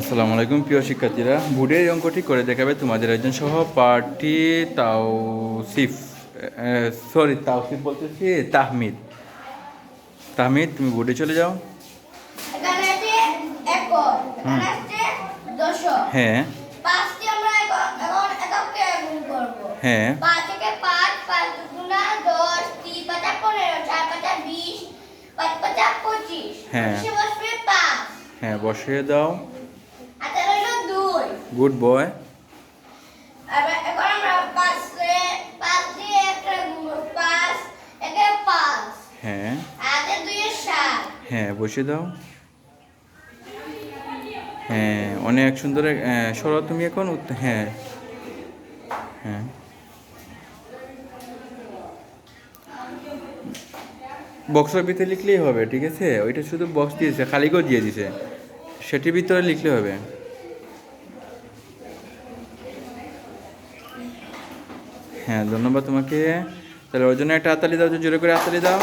আসসালামু আলাইকুম প্রিয় শিক্ষার্থীরা। বোর্ডের এই অঙ্কটি করে দেখাবে তোমাদের একজন সহপাঠী তাওসিফ সরি তাওসিফ বলতেছি তাহমিদ। তাহমিদ তুমি বোর্ডে চলে যাও। হ্যাঁ। হ্যাঁ। হ্যাঁ। হ্যাঁ বসিয়ে দাও। একে বয় হ্যাঁ। হ্যাঁ বসিয়ে দাও। হ্যাঁ অনেক সুন্দর সরো তুমি এখন হ্যাঁ। হ্যাঁ। বক্সের ভিতরে লিখলেই হবে ঠিক আছে? ওইটা শুধু বক্স দিয়েছে খালি করে দিয়ে দিছে সেটির ভিতরে লিখলে হবে। হ্যাঁ ধন্যবাদ তোমাকে। তাহলে ওর জন্য একটা হাতালি দাও জোরে করে হাতালি দাও।